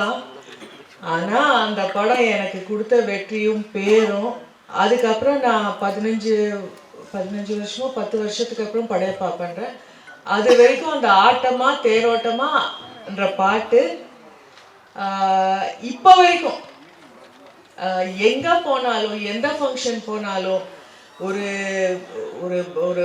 தான் ஆனால் அந்த படம் எனக்கு கொடுத்த வெற்றியும் பேரும். அதுக்கப்புறம் நான் பதினஞ்சு பதினஞ்சு வருஷமோ பத்து வருஷத்துக்கு அப்புறம் படையப்பா பண்றேன். அது வரைக்கும் அந்த ஆட்டமா தேரோட்டமான்ற பாட்டு இப்போ வரைக்கும். எங்கே போனாலும் எந்த ஃபங்க்ஷன் போனாலும் ஒரு ஒரு ஒரு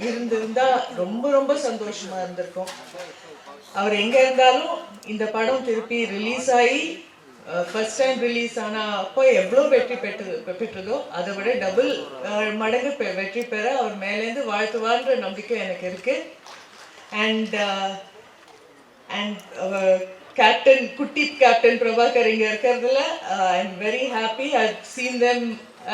இருந்திருந்தா ரொம்ப ரொம்ப சந்தோஷமா இருந்திருக்கும். அவர் எங்க இருந்தாலும் இந்த படம் திருப்பி ரிலீஸ் ஆகி ஃபர்ஸ்ட் டைம் ரிலீஸ் ஆனால் அப்போ எவ்வளோ வெற்றி பெற்று பெற்றதோ அதை விட டபுள் மடங்கு பெ- வெற்றி பெற அவர் மேலேருந்து வாழ்த்துவார்ன்ற நம்பிக்கை எனக்கு இருக்கு. அண்ட் அண்ட் கேப்டன் குட்டி கேப்டன் பிரபாகர் இங்கே இருக்கிறதுல I am very happy I seen them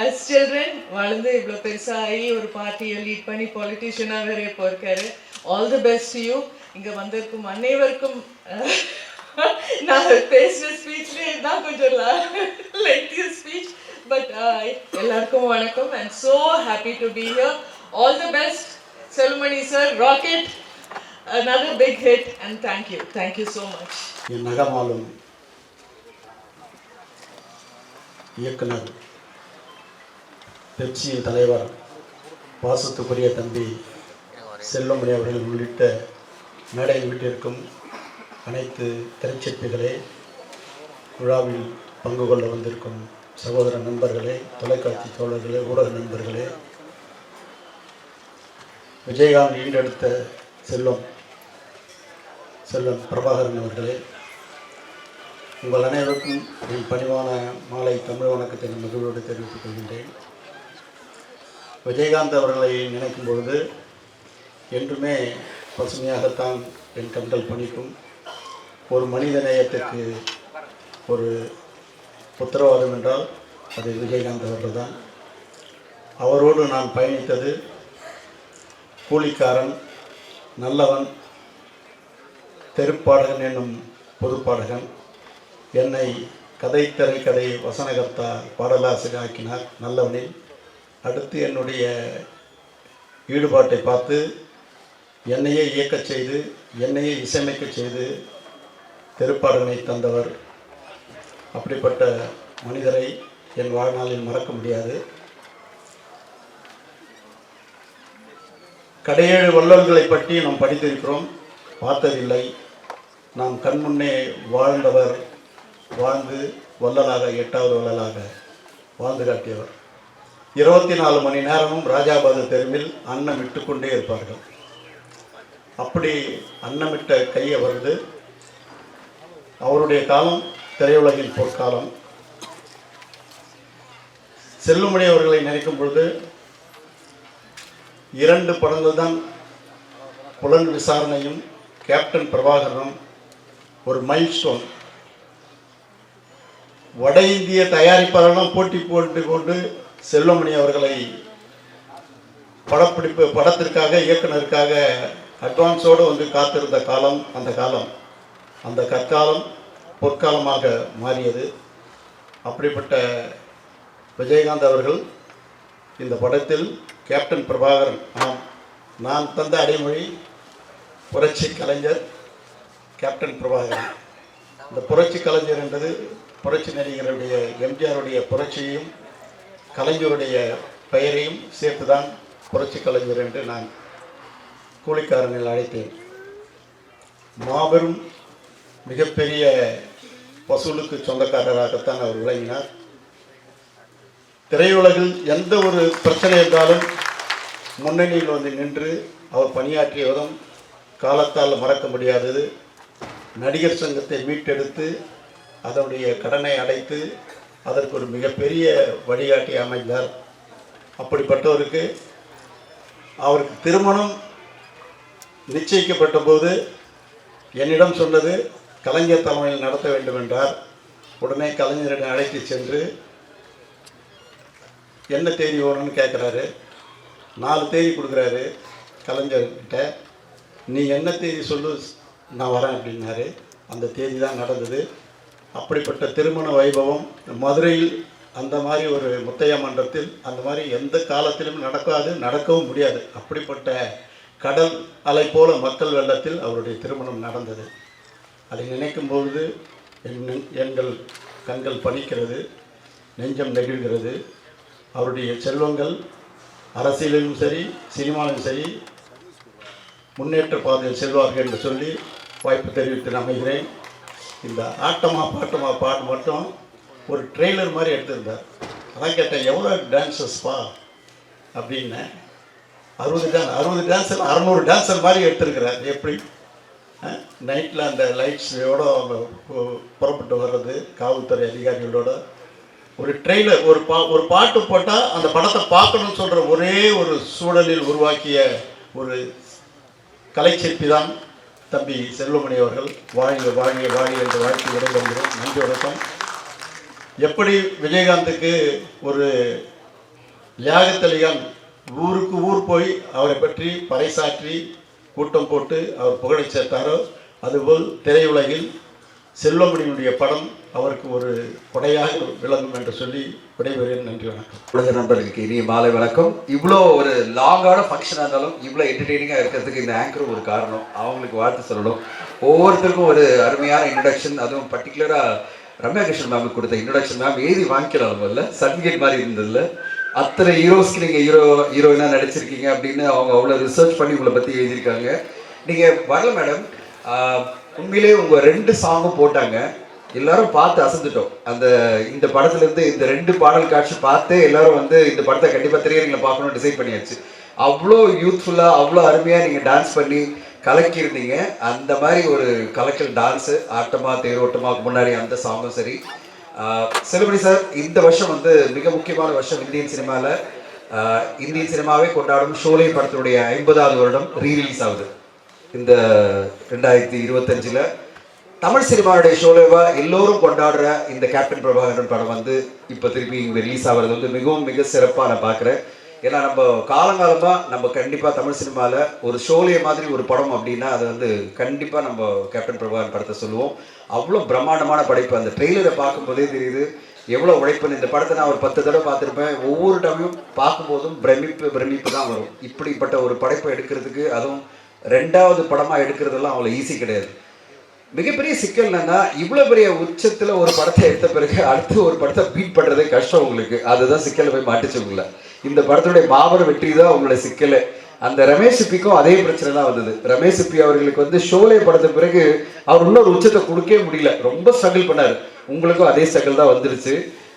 as children வளர்ந்து இவ்வளோ பெருசாகி ஒரு பார்ட்டியை லீட் பண்ணி பாலிட்டிஷியனாக வேற இப்போ இருக்காரு. ஆல் தி பெஸ்ட் யூ இங்கே வந்திருக்கும் அனைவருக்கும் நான் பேசுகிற ஸ்பீச்லேயே தான் கொஞ்சம் லெங்க்தி ஸ்பீச் பட் எல்லாருக்கும் வணக்கம். And so happy to be here all the best Selmani sir rocket another big hit and thank you. Thank you so much. என் நகமாலும் இயக்குனர் பெப்சியின் தலைவர் பாசத்துக்குரிய தம்பி செல்வமணி அவர்கள் உள்ளிட்ட மேடையில் வீட்டிற்கும் அனைத்து திரைச்சிற்பிகளே விழாவில் பங்கு கொள்ள வந்திருக்கும் சகோதர நண்பர்களே தொலைக்காட்சி தோழர்களே ஊடக நண்பர்களே விஜயகாந்த் ஈடெடுத்த செல்வம் செல்லும் பிரபாகரன் அவர்களே உங்கள் அனைவருக்கும் என் பணிவான மாலை தமிழ் வணக்கத்தை மகிழ்வோடு தெரிவித்துக் கொள்கின்றேன். விஜயகாந்த் அவர்களை நினைக்கும் பொழுது என்றுமே பசுமையாகத்தான் என் கண்கள் பணிக்கும். ஒரு மனித நேயத்திற்கு ஒரு உத்தரவாதம் என்றால் அது விஜயகாந்த் அவர்கள் தான் அவரோடு நான் பயணித்தது கூலிக்காரன் நல்லவன் தெருப்பாடகன் என்னும் பொதுப்பாடகன். என்னை கதை திரைக்கதை வசனகர்த்தா பாடலாசிரியர் ஆக்கினார். நல்லவனில் அடுத்து என்னுடைய ஈடுபாட்டை பார்த்து என்னையே இயக்கச் செய்து என்னையே இசையமைக்கச் செய்து தெருப்பாடகனை தந்தவர். அப்படிப்பட்ட மனிதரை என் வாழ்நாளில் மறக்க முடியாது. கடையேழு வள்ளல்களை பற்றி நாம் படித்திருக்கிறோம். பார்த்ததில்லை. நாம் கண்முன்னே வாழ்ந்தவர் வாழ்ந்து வள்ளலாக எட்டாவது வள்ளலாக வாழ்ந்து காட்டியவர். இருபத்தி நாலு மணி நேரமும் ராஜாபாத தெருவில் அன்னம் கொண்டே இருப்பார்கள். அப்படி அன்னமிட்ட கை அவரது அவருடைய காலம் திரையுலகின் பொற்காலம். செல்லுமணி அவர்களை நினைக்கும் பொழுது இரண்டு படங்கள் தான் புலன் விசாரணையும் கேப்டன் பிரபாகரனும் ஒரு மைல் ஸ்டோன் வட இந்திய தயாரிப்பாளர்களும் போட்டி போட்டு கொண்டு செல்வமணி அவர்களை படப்பிடிப்பு படத்திற்காக இயக்குனருக்காக அட்வான்ஸோடு வந்து காத்திருந்த காலம் அந்த காலம் அந்த கற்காலம் பொற்காலமாக மாறியது. அப்படிப்பட்ட விஜயகாந்த் அவர்கள் இந்த படத்தில் கேப்டன் பிரபாகரன் ஆம் நான் தந்த அடைமொழி புரட்சி கலைஞர் கேப்டன் பிரபாகரன். இந்த புரட்சி கலைஞர் என்பது புரட்சி நடிகருடைய எம்ஜிஆருடைய புரட்சியையும் கலைஞருடைய பெயரையும் சேர்த்து தான் புரட்சி கலைஞர் என்று நான் கூலிக்காரனில் அழைத்தேன். மாபெரும் மிகப்பெரிய வசூலுக்கு சொந்தக்காரராகத்தான் அவர் விளங்கினார். திரையுலகில் எந்த ஒரு பிரச்சனை இருந்தாலும் முன்னணியில் வந்து நின்று அவர் பணியாற்றிய விதம் காலத்தால் மறக்க முடியாதது. நடிகர் சங்கத்தை மீட்டெடுத்து அதனுடைய கடனை அடைத்து அதற்கு ஒரு மிகப்பெரிய வழிகாட்டி அமைந்தார். அப்படிப்பட்டவருக்கு அவருக்கு திருமணம் நிச்சயிக்கப்பட்ட போது என்னிடம் சொன்னது கலைஞர் தலைமையில் நடத்த வேண்டும் என்றார். உடனே கலைஞரிடம் அழைத்து சென்று என்ன தேதி வேணும்னு கேட்குறாரு. நாலு தேதி கொடுக்குறாரு கலைஞர்கிட்ட. நீ என்ன தேதி சொல்லு நான் வரேன் அப்படின்னாரு. அந்த தேதி தான் நடந்தது. அப்படிப்பட்ட திருமண வைபவம் மதுரையில் அந்த மாதிரி ஒரு முத்தையா மன்றத்தில் அந்த மாதிரி எந்த காலத்திலும் நடக்காது நடக்கவும் முடியாது. அப்படிப்பட்ட கடல் அலை போல மக்கள் வெள்ளத்தில் அவருடைய திருமணம் நடந்தது. அதை நினைக்கும் பொழுது என் எங்கள் கண்கள் பணிக்கிறது நெஞ்சம் நெகிழ்கிறது. அவருடைய செல்வங்கள் அரசியலிலும் சரி சினிமாவிலும் சரி முன்னேற்ற பாதையில் செல்வார்கள் என்று சொல்லி வாய்ப்பு தெரிவித்து அமைகிறேன் இந்த ஆட்டமா பாட்டமா பாட்டு மட்டும் ஒரு ட்ரெய்லர் மாதிரி எடுத்திருந்தார். அதான் கேட்டேன் எவ்வளோ டான்சஸ்ப்பா அப்படின்னேன் அறுபது டான்ஸ் அறுபது டான்ஸர் அறநூறு டான்ஸர் மாதிரி எடுத்திருக்கிறார். எப்படி? நைட்டில் அந்த லைட்ஸோட அவங்க புறப்பட்டு வர்றது காவல்துறை அதிகாரிகளோட. ஒரு ட்ரெய்லர் ஒரு பா ஒரு பாட்டு போட்டால் அந்த படத்தை பார்க்கணும்னு சொல்கிற ஒரே ஒரு சூழலில் உருவாக்கிய ஒரு கலைச்சிற்பி தான் தம்பி செல்வமணி அவர்கள் வாழ்க வாழ்க வாழ்க என்று வாழ்த்து விடைபெறுகிறோம் நன்றி வணக்கம். எப்படி விஜயகாந்துக்கு ஒரு யாகத்தலிகான் ஊருக்கு ஊர் போய் அவரை பற்றி பறைசாற்றி கூட்டம் போட்டு அவர் புகழை சேர்த்தாரோ அதுபோல் திரையுலகில் செல்வமணியினுடைய படம் அவருக்கு ஒரு கொடையாக விளங்கும் என்று சொல்லி விடைபெறுகிறேன். நன்றி வணக்கம். உலக நண்பர்களுக்கு இனிய மாலை வணக்கம். இவ்வளோ ஒரு லாங்கான ஃபங்க்ஷனாக இருந்தாலும் இவ்வளோ என்டர்டெய்னிங்காக இருக்கிறதுக்கு இந்த ஆங்கரும் ஒரு காரணம். அவங்களுக்கு வாழ்த்து சொல்லணும். ஒவ்வொருத்தருக்கும் ஒரு அருமையான இன்ட்ரடக்ஷன் அதுவும் பர்டிகுலராக ரம்யா கிருஷ்ணன் மேம் கொடுத்த இன்ட்ரடக்ஷன் மேம் எழுதி வாங்கிக்கலாம் இல்லை சர்டிஃபிகேட் மாதிரி இருந்ததில்ல அத்தனை ஹீரோஸ்க்கு நீங்கள் ஹீரோ ஹீரோயினாக நடிச்சிருக்கீங்க அப்படின்னு அவங்க அவ்வளோ ரிசர்ச் பண்ணி உங்களை பற்றி எழுதியிருக்காங்க. நீங்கள் வரல மேடம் உண்மையிலே உங்கள் ரெண்டு சாங்கும் போட்டாங்க. எல்லாரும் பார்த்து அசந்துட்டோம். அந்த இந்த படத்துல இருந்து இந்த ரெண்டு பாடல் காட்சி பார்த்து எல்லாரும் வந்து இந்த படத்தை கண்டிப்பா திரையரங்கில் பார்க்கணும்னு டிசைட் பண்ணியாச்சு. அவ்வளோ யூத்ஃபுல்லா அவ்வளோ அருமையா நீங்க டான்ஸ் பண்ணி கலக்கியிருந்தீங்க. அந்த மாதிரி ஒரு கலக்கல் டான்ஸு ஆட்டமா தேரோட்டமா முன்னாடி அந்த சாங்கும் சரி. செலுபடி சார் இந்த வருஷம் வந்து மிக முக்கியமான வருஷம் இந்தியன் சினிமாவில் இந்தியன் சினிமாவே கொண்டாடும் ஷோலை படத்தினுடைய ஐம்பதாவது வருடம் ரீரிலீஸ் ஆகுது. இந்த ரெண்டாயிரத்தி இருபத்தஞ்சில் தமிழ் சினிமாவுடைய ஷோலேவா எல்லோரும் கொண்டாடுற இந்த கேப்டன் பிரபாகரன் படம் வந்து இப்போ திருப்பி இங்கே ரிலீஸ் ஆகிறது வந்து மிகவும் மிக சிறப்பாக நான் பார்க்குறேன் ஏன்னா நம்ம காலங்காலமாக நம்ம கண்டிப்பாக தமிழ் சினிமாவில் ஒரு ஷோலே மாதிரி ஒரு படம் அப்படின்னா அது வந்து கண்டிப்பாக நம்ம கேப்டன் பிரபாகரன் படத்தை சொல்லுவோம். அவ்வளோ பிரம்மாண்டமான படைப்பு. அந்த ட்ரெய்லரை பார்க்கும்போதே தெரியுது. எவ்வளோ உழைப்புன்னு. இந்த படத்தை நான் ஒரு பத்து தடவை பார்த்துருப்பேன். ஒவ்வொரு டைமும் பார்க்கும்போதும் பிரமிப்பு பிரமிப்பு தான் வரும். இப்படிப்பட்ட ஒரு படைப்பை எடுக்கிறதுக்கு அதுவும் ரெண்டாவது படமாக எடுக்கிறதெல்லாம் அவ்வளோ ஈஸி கிடையாது. மிகப்பெரிய சிக்கல் என்னன்னா இவ்வளோ பெரிய உச்சத்தில் ஒரு படத்தை எடுத்த பிறகு அடுத்து ஒரு படத்தை பீட் பண்ணுறதே கஷ்டம் உங்களுக்கு. அதுதான் சிக்கல் போய் மாட்டுச்சு இந்த படத்துடைய மாபெரும் வெற்றி தான் உங்களுடைய சிக்கல். அந்த ரமேஷ் சிப்பிக்கும் அதே பிரச்சனை தான் வந்தது. ரமேஷ் சிப்பி அவர்களுக்கு வந்து ஷோலே படத்த பிறகு அவர் இன்னொரு உச்சத்தை கொடுக்கவே முடியல. ரொம்ப ஸ்ட்ரகிள் பண்ணார். உங்களுக்கும் அதே ஸ்ட்ரகிள் தான் வந்துருச்சு.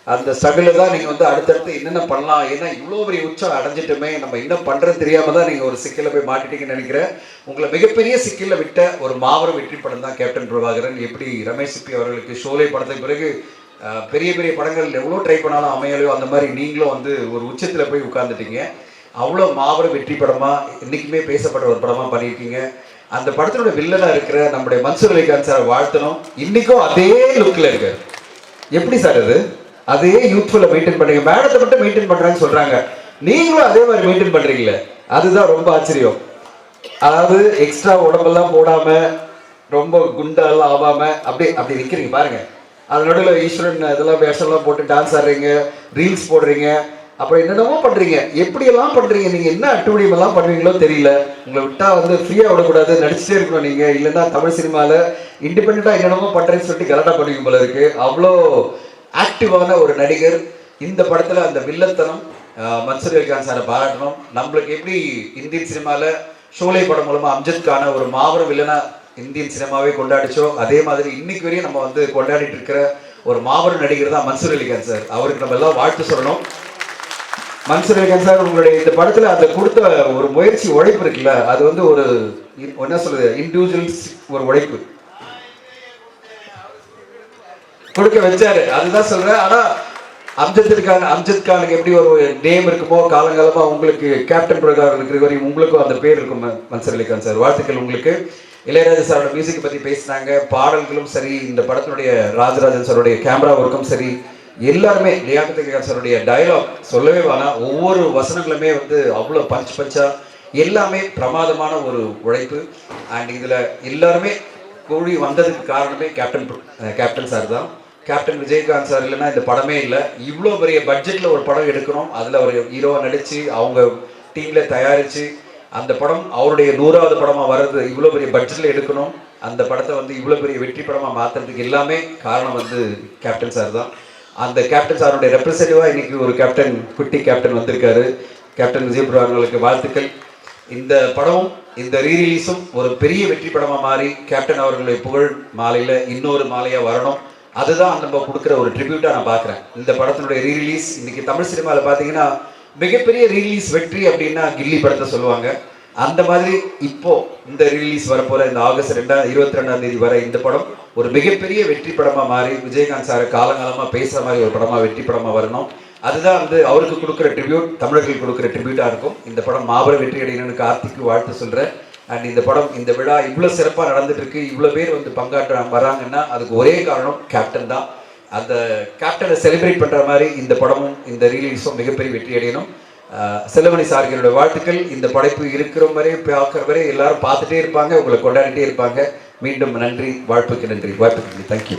அந்த சகல தான் நீங்கள் வந்து அடுத்தடுத்து என்னென்ன பண்ணலாம்? ஏன்னா இவ்வளோ பெரிய உச்சம் அடைஞ்சிட்டுமே நம்ம என்ன பண்ணுறது தெரியாமல் தான் நீங்கள் ஒரு சிக்கலில் போய் மாட்டிட்டீங்கன்னு நினைக்கிறேன். உங்களை மிகப்பெரிய சிக்கலில் விட்ட ஒரு மாபெரும் வெற்றி படம் தான் கேப்டன் பிரபாகரன். எப்படி ரமேஷ் சிப்பி அவர்களுக்கு ஷோலை படத்துக்கு பிறகு பெரிய பெரிய படங்கள் எவ்வளோ ட்ரை பண்ணாலும் அமையலையோ அந்த மாதிரி நீங்களும் வந்து ஒரு உச்சத்தில் போய் உட்கார்ந்துட்டீங்க. அவ்வளோ மாபெரும் வெற்றி படமாக என்றைக்குமே பேசப்பட்ட ஒரு படமாக பண்ணியிருக்கீங்க. அந்த படத்தினோட வில்லனாக இருக்கிற நம்முடைய மன்சூர் அலிகான் சார் வாழ்த்தணும். இன்றைக்கும் அதே லுக்கில் இருக்கார். எப்படி சார் அது? அதே யூத்ஃபுல்ல மெயின்டைன் பண்ணுங்க. மேடத்தை மட்டும் மெயின்டைன் பண்றாங்கன்னு சொல்றாங்க. நீங்களும் அதே மாதிரி மெயின்டைன் பண்றீங்களே? அதுதான் ரொம்ப ஆச்சரியம். அதாவது எக்ஸ்ட்ரா உடம்பெல்லாம் போடாம ரொம்ப குண்டெல்லாம் ஆகாம அப்படி அப்படி நிக்கிறீங்க. பாருங்க. அது நடுவில் ஈஸ்வரன் இதெல்லாம் வேஷம்லாம் போட்டு டான்ஸ் ஆடுறீங்க ரீல்ஸ் போடுறீங்க. அப்புறம் என்னென்னமோ பண்ணுறீங்க எப்படியெல்லாம் பண்ணுறீங்க நீங்கள் என்ன அட்டுவடியம் எல்லாம் பண்ணுவீங்களோ தெரியல. உங்களை விட்டா வந்து ஃப்ரீயாக விடக்கூடாது. நடிச்சுட்டே இருக்கணும் நீங்கள் இல்லைன்னா தமிழ் சினிமாவில் இண்டிபெண்ட்டாக என்னென்னமோ பண்ணுறேன்னு சொல்லிட்டு கரெக்டாக பண்ணுவீங்க போல இருக்குது அவ்வளோ ஆக்டிவான ஒரு நடிகர். இந்த படத்துல அந்த வில்லத்தனம் மன்சூர் அலிகான் சாரை பாராட்டணும். நம்மளுக்கு எப்படி இந்தியன் சினிமால ஷோலை படம் மூலமா அம்ஜத் கான ஒரு மாபெரும் வில்லனா இந்தியன் சினிமாவே கொண்டாடிச்சோ அதே மாதிரி இன்னைக்கு வரையும் நம்ம வந்து கொண்டாடிட்டு இருக்கிற ஒரு மாபெரும் நடிகர் தான் மன்சூர் அலிகான் சார். அவருக்கு நம்ம எல்லாம் வாழ்த்து சொல்லணும். மன்சூர் அலிகான் சார் உங்களுடைய இந்த படத்துல அதை கொடுத்த ஒரு முயற்சி உழைப்பு இருக்குல்ல? அது வந்து ஒரு என்ன சொல்றது இண்டிவிஜுவல்ஸ் ஒரு உழைப்பு. கொடுக்க வச்சாரு. அதுதான் சொல்றேன். ஆனா அம்ஜத் கான் அம்ஜத் கானுக்கு எப்படி ஒரு நேம் இருக்குமோ காலங்காலமா உங்களுக்கு கேப்டன் பிரகாரம் இருக்கிற வரையும் உங்களுக்கும் அந்த பேர் இருக்கும் மன்சர் அலிகான் சார். வாழ்த்துக்கள் உங்களுக்கு. இளையராஜா சாரோட மியூசிக் பத்தி பேசினாங்க. பாடல்களும் சரி இந்த படத்தினுடைய ராஜராஜன் சாருடைய கேமரா ஒர்க்கும் சரி எல்லாருமே லியாக்கத்து சாருடைய டயலாக் சொல்லவே வேணாம். ஒவ்வொரு வசனங்களுமே வந்து அவ்வளோ பஞ்ச் பஞ்சா எல்லாமே பிரமாதமான ஒரு உழைப்பு. அண்ட் இதில் எல்லாருமே கூடி வந்ததுக்கு காரணமே கேப்டன் கேப்டன் சார் தான். கேப்டன் விஜயகாந்த் சார் இல்லைன்னா இந்த படமே இல்லை. இவ்வளோ பெரிய பட்ஜெட்டில் ஒரு படம் எடுக்கணும். அதில் ஒரு ஹீரோவை நடித்து அவங்க டீமில் தயாரித்து அந்த படம் அவருடைய நூறாவது படமாக வர்றது இவ்வளோ பெரிய பட்ஜெட்டில் எடுக்கணும். அந்த படத்தை வந்து இவ்வளோ பெரிய வெற்றி படமாக மாற்றுறதுக்கு எல்லாமே காரணம் வந்து கேப்டன் சார் தான். அந்த கேப்டன் சாருடைய ரெப்ரசன்டேட்டிவாக இன்னைக்கு ஒரு கேப்டன் குட்டி கேப்டன் வந்திருக்காரு. கேப்டன் விஜயபுரம் அவர்களுக்கு வாழ்த்துக்கள். இந்த படமும் இந்த ரீரிலீஸும் ஒரு பெரிய வெற்றி படமாக மாறி கேப்டன் அவர்களுடைய புகழ் மாலையில் இன்னொரு மாலையாக வரணும். அதுதான் நம்ம கொடுக்குற ஒரு ட்ரிபியூட்டாக நான் பார்க்குறேன். இந்த படத்தினுடைய ரீரிலீஸ் இன்னைக்கு தமிழ் சினிமாவில் பார்த்தீங்கன்னா மிகப்பெரிய ரீரிலீஸ் வெற்றி அப்படின்னா கில்லி படத்தை சொல்லுவாங்க. அந்த மாதிரி இப்போ இந்த ரிலீஸ் வரப்போற இந்த ஆகஸ்ட் ரெண்டாம் இருபத்தி ரெண்டாம் தேதி வர இந்த படம் ஒரு மிகப்பெரிய வெற்றி படமா மாறி விஜயகாந்த் சார் காலங்காலமா பேசுற மாதிரி ஒரு படமா வெற்றி படமா வரணும். அதுதான் வந்து அவருக்கு கொடுக்குற ட்ரிபியூட் தமிழர்கள் கொடுக்குற ட்ரிபியூட்டா இருக்கும். இந்த படம் மாபெரும் வெற்றி அடையணும்னு கார்த்திக்கு வாழ்த்து சொல்றேன். அண்ட் இந்த படம் இந்த விழா இவ்வளோ சிறப்பாக நடந்துட்டு இருக்கு இவ்வளோ பேர் வந்து பங்காற்ற வராங்கன்னா அதுக்கு ஒரே காரணம் கேப்டன் தான். அந்த கேப்டனை செலிப்ரேட் பண்ணுற மாதிரி இந்த படமும் இந்த ரீலீஸும் மிகப்பெரிய வெற்றி அடையணும். ஆஹ் செல்வமணி வாழ்த்துக்கள். இந்த படைப்பு இருக்கிற வரை பார்க்குற வரை எல்லாரும் பார்த்துட்டே இருப்பாங்க உங்களை கொண்டாடிட்டே இருப்பாங்க. மீண்டும் நன்றி வாழ்ப்புக்கு நன்றி வாழ்த்துக்கு நன்றி. தேங்க்யூ